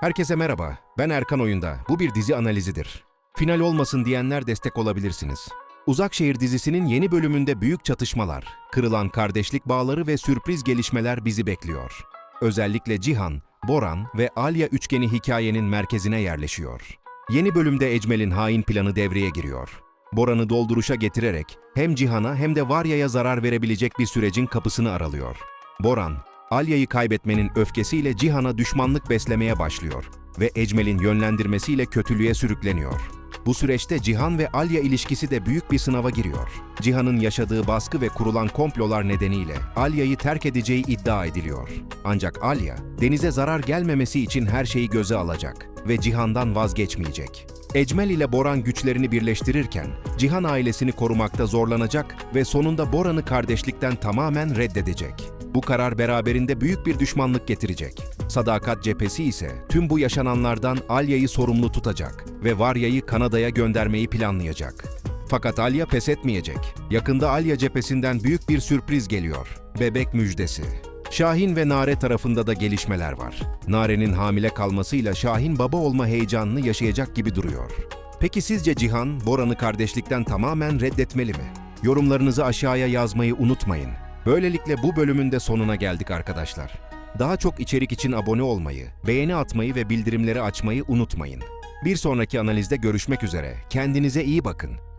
Herkese merhaba, ben Erkan Oyunda. Bu bir dizi analizidir. Final olmasın diyenler destek olabilirsiniz. Uzakşehir dizisinin yeni bölümünde büyük çatışmalar, kırılan kardeşlik bağları ve sürpriz gelişmeler bizi bekliyor. Özellikle Cihan, Boran ve Alya üçgeni hikayenin merkezine yerleşiyor. Yeni bölümde Ecmel'in hain planı devreye giriyor. Boran'ı dolduruşa getirerek hem Cihan'a hem de Varya'ya zarar verebilecek bir sürecin kapısını aralıyor. Boran, Alya'yı kaybetmenin öfkesiyle Cihan'a düşmanlık beslemeye başlıyor ve Ecmel'in yönlendirmesiyle kötülüğe sürükleniyor. Bu süreçte Cihan ve Alya ilişkisi de büyük bir sınava giriyor. Cihan'ın yaşadığı baskı ve kurulan komplolar nedeniyle Alya'yı terk edeceği iddia ediliyor. Ancak Alya, Deniz'e zarar gelmemesi için her şeyi göze alacak ve Cihan'dan vazgeçmeyecek. Ecmel ile Boran güçlerini birleştirirken Cihan ailesini korumakta zorlanacak ve sonunda Boran'ı kardeşlikten tamamen reddedecek. Bu karar beraberinde büyük bir düşmanlık getirecek. Sadakat cephesi ise tüm bu yaşananlardan Alya'yı sorumlu tutacak ve Varya'yı Kanada'ya göndermeyi planlayacak. Fakat Alya pes etmeyecek. Yakında Alya cephesinden büyük bir sürpriz geliyor. Bebek müjdesi. Şahin ve Nare tarafında da gelişmeler var. Nare'nin hamile kalmasıyla Şahin baba olma heyecanını yaşayacak gibi duruyor. Peki sizce Cihan, Boran'ı kardeşlikten tamamen reddetmeli mi? Yorumlarınızı aşağıya yazmayı unutmayın. Böylelikle bu bölümün de sonuna geldik arkadaşlar. Daha çok içerik için abone olmayı, beğeni atmayı ve bildirimleri açmayı unutmayın. Bir sonraki analizde görüşmek üzere. Kendinize iyi bakın.